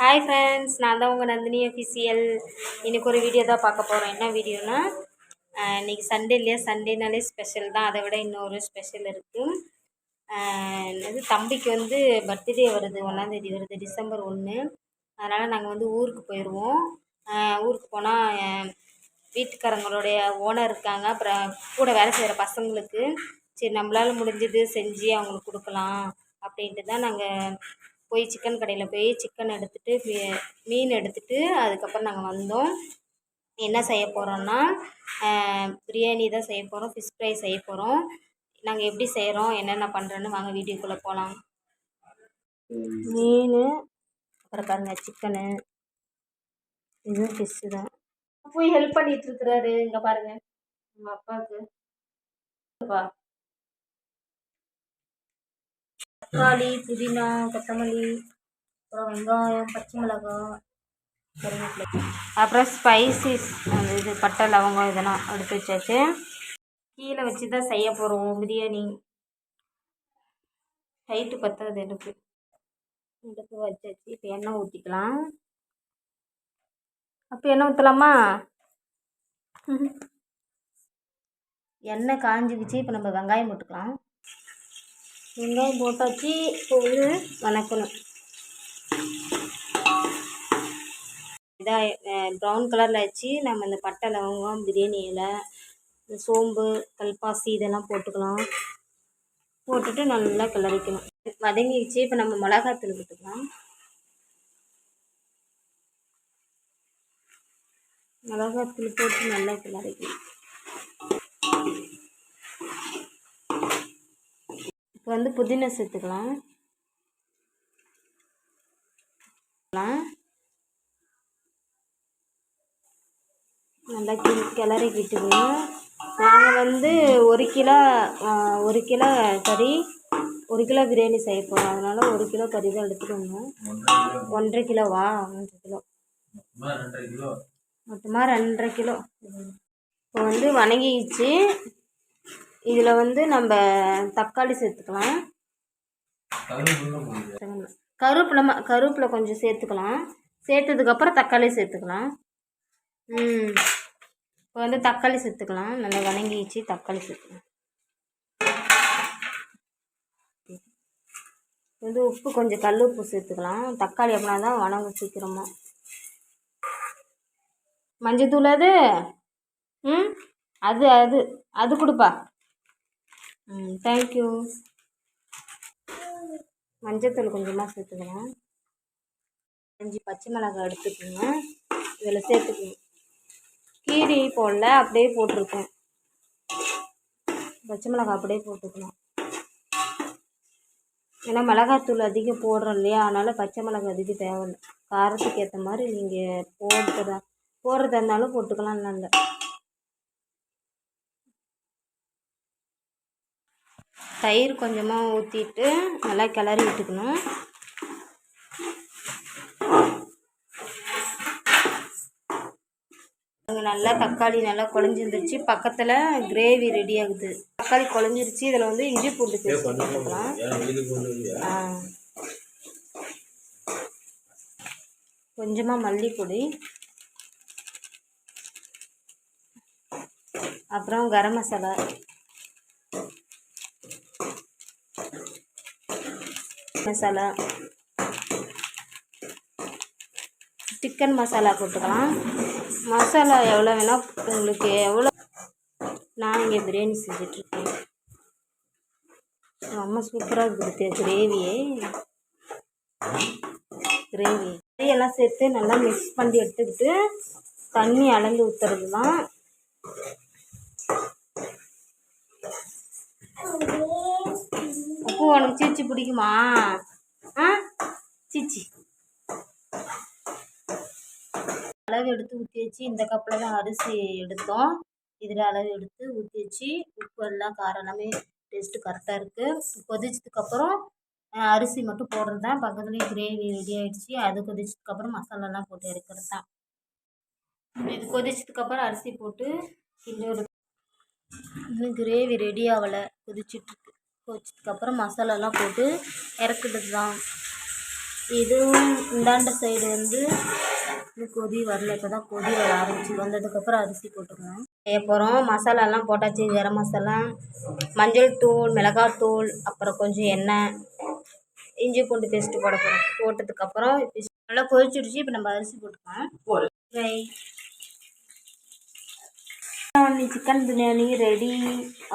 Hi friends நான் தான் உங்கள் நந்தினி அஃபிஷியல் இன்றைக்கி ஒரு வீடியோ தான் பார்க்க போகிறோம் என்ன வீடியோனா இன்றைக்கி சண்டே இல்லையா? சண்டேனாலே ஸ்பெஷல் தான். அதை விட இன்னொரு ஸ்பெஷல் இருக்குது தம்பிக்கு வந்து பர்த்டே வருது ஒன்றாந்தேதி வருது டிசம்பர் ஒன்று அதனால் நாங்கள் வந்து ஊருக்கு போயிடுவோம் ஊருக்கு போனால் வீட்டுக்காரங்களுடைய ஓனர் இருக்காங்க. அப்புறம் கூட வேலை செய்கிற பசங்களுக்கு சரி நம்மளால் முடிஞ்சது செஞ்சு அவங்களுக்கு கொடுக்கலாம் அப்படின்ட்டு தான் நாங்கள் போய் சிக்கன் கடையில் போய் சிக்கன் எடுத்துகிட்டு மீன் எடுத்துகிட்டு அதுக்கப்புறம் நாங்கள் வந்தோம். என்ன செய்ய போகிறோன்னா பிரியாணி தான் செய்ய போகிறோம் ஃபிஷ் ஃப்ரை செய்ய போகிறோம் நாங்கள் எப்படி செய்கிறோம் என்னென்ன பண்ணுறோன்னு வாங்க வீடியோக்குள்ளே போகலாம் மீன் அப்புறம் பாருங்கள் சிக்கனு இதுவும் ஃபிஷ்ஷு தான். போய் ஹெல்ப் பண்ணிட்டு இருக்கிறாரு இங்கே பாருங்கள் உங்கள் அப்பாவுக்கு. அப்பா தக்காளி புதினா கொத்தமல்லி அப்புறம் வெங்காயம் பச்சை மிளகாய் கருவேப்பிலை. அப்புறம் ஸ்பைசிஸ் அந்த இது பட்டை லவங்கம் இதெல்லாம் எடுத்து வச்சாச்சு. கீழே வச்சு தான் செய்ய போகிறோம் பிரியாணி. ஹைட்டு பத்தாது எனக்கு. எடுத்து வச்சாச்சு. இப்போ எண்ணெய் ஊற்றிக்கலாம் அப்போ எண்ணெய் ஊற்றலாமா எண்ணெய் காஞ்சிக்கிச்சு இப்போ நம்ம வெங்காயம் போட்டுக்கலாம். வெங்காயம் போட்டாச்சு. இப்போ வந்து வணக்கணும். இதாக ப்ரௌன் கலரில் வச்சு நம்ம இந்த பட்டை லவங்கம் பிரியாணி இலை இந்த சோம்பு கல்பாசி இதெல்லாம் போட்டுக்கலாம். போட்டுட்டு நல்லா கிளறிக்கணும். வதங்கிடுச்சு. இப்போ நம்ம மிளகாத்தூள் போட்டுக்கலாம். மிளகாத்தூள் போட்டு நல்லா கிளறிக்கணும் இப்போ வந்து புதினா சேர்த்துக்கலாம். நல்லா கி கிளறிக்கிட்டுக்கணும் நாங்கள் வந்து ஒரு கிலோ ஒரு கிலோ கறி ஒரு கிலோ பிரியாணி செய்ய போகிறோம் அதனால் ஒரு கிலோ கறி தான் எடுத்துக்கோங்க. ஒன்றரை கிலோவா? ஒன்றரை கிலோ. மொத்தமாக ரெண்டரை கிலோ. இப்போ வந்து வணங்கிடுச்சு. இதில் வந்து நம்ம தக்காளி சேர்த்துக்கலாம். கருவேப்பிலை கருவேப்பிலை கொஞ்சம் சேர்த்துக்கலாம். சேர்த்ததுக்கப்புறம் தக்காளி சேர்த்துக்கலாம். ம். இப்போ வந்து தக்காளி சேர்த்துக்கலாம். நல்லா வணங்கிச்சு தக்காளி சேர்த்துக்கலாம். வந்து உப்பு கொஞ்சம் கல் உப்பு சேர்த்துக்கலாம். தக்காளி அப்படின்னா தான் வணங்கும் சீக்கிரமாக மஞ்சத்தூள் அது? ம். அது அது. அது கொடுப்பா. ம் தேங்க்யூ மஞ்சத்தூள் கொஞ்சமாக சேர்த்துக்கலாம் அஞ்சு பச்சை மிளகாய் எடுத்துக்கோங்க. இதில் சேர்த்துக்கணும். கீரி போடல அப்படியே போட்டிருக்கோம் பச்சை மிளகாய் அப்படியே போட்டுக்கலாம் ஏன்னா மிளகாத்தூள் அதிகம் போடுறோம் இல்லையா? அதனால் பச்சை மிளகாய் அதிகம் தேவையில்லை. காரத்துக்கு ஏற்ற மாதிரி நீங்கள் போடுறதா போடுறதா இருந்தாலும் போட்டுக்கலாம் நல்ல தயிர் கொஞ்சமாக ஊற்றிட்டு நல்லா கிளறி விட்டுக்கணும். நல்லா தக்காளி நல்லா குழஞ்சிருந்துருச்சு பக்கத்தில் கிரேவி ரெடி ஆகுது. தக்காளி குழஞ்சிருச்சு. இதில் வந்து இஞ்சி பூண்டு பேஸ்ட் போட்டுக்கலாம். கொஞ்சமாக மல்லிப்பொடி. அப்புறம் கரம் மசாலா. மசாலா. சிக்கன் மசாலா போட்டுக்கலாம். மசாலா எவ்வளோ வேணால் உங்களுக்கு எவ்வளோ நான் இங்கே பிரியாணி செஞ்சிட்ருக்கேன். ரொம்ப சூப்பராக இருக்குது கிரேவியே. கிரேவி. எல்லாம் சேர்த்து நல்லா மிக்ஸ் பண்ணி எடுத்துக்கிட்டு தண்ணி அளந்து ஊற்றுறது தான் அப்போ உனக்கு சீச்சி பிடிக்குமா? ஆ? சீச்சி. அளவு எடுத்து ஊற்றி வச்சு இந்த கப்பில் தான் அரிசி எடுத்தோம். இதில் அளவு எடுத்து ஊற்றி வச்சு உப்பு எல்லாம் காரம் எல்லாமே டேஸ்ட்டு கரெக்டாக இருக்குது கொதிச்சதுக்கப்புறம் அரிசி மட்டும் போடுறது தான். பக்கத்துலேயும் கிரேவி ரெடி ஆகிடுச்சி அது கொதிச்சதுக்கப்புறம் மசாலாலாம் போட்டு இறக்கிறது தான். இது கொதிச்சதுக்கப்புறம் அரிசி போட்டு கிண்டி இன்னும் கிரேவி ரெடி ஆகலை கொதிச்சிட்ருக்கு. கொதிச்சதுக்கப்புறம் மசாலாலாம் போட்டு இறக்குறது தான் இதுவும் இந்தாண்ட சைடு வந்து இன்னும் கொதி வரல. இப்போ தான் கொதி வர ஆரம்பிச்சு. வந்ததுக்கப்புறம் அரிசி போட்டுக்கலாம். செய்ய போகிறோம் மசாலாலாம் போட்டாச்சு. கரம் மசாலா மஞ்சள் தூள் மிளகாத்தூள் அப்புறம் கொஞ்சம் எண்ணெய் இஞ்சி பூண்டு பேஸ்ட்டு போட போகிறோம் போட்டதுக்கப்புறம் நல்லா கொதிச்சிடுச்சு. இப்போ நம்ம அரிசி போட்டுக்கலாம். ஃப்ரை சிக்கன் பிரியாணி ரெடி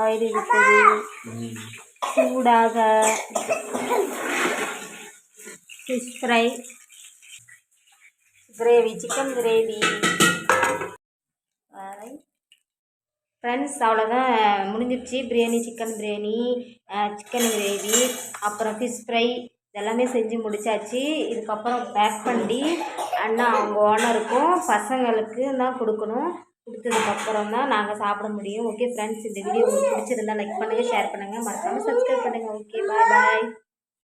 ஆயிருக்கிறது சூடாக fish fry gravy chicken gravy friends அவ்வளோதான் முடிஞ்சிருச்சு. Biryani chicken biryani chicken gravy அப்புறம் ஃபிஷ் ஃப்ரை இதெல்லாமே செஞ்சு முடிச்சாச்சு. இதுக்கப்புறம் பேக் பண்ணி அண்ணா அவங்க ஓனருக்கும் பசங்களுக்கு தான் கொடுக்கணும். கொடுத்ததுக்கப்புறம் தான் நாங்கள் சாப்பிட முடியும். ஓகே ஃப்ரெண்ட்ஸ் இந்த வீடியோ உங்களுக்கு பிடிச்சிருந்தா லைக் பண்ணுங்கள் ஷேர் பண்ணுங்கள் மறக்காமல் சப்ஸ்கிரைப் பண்ணுங்கள் ஓகே பாய் பாய்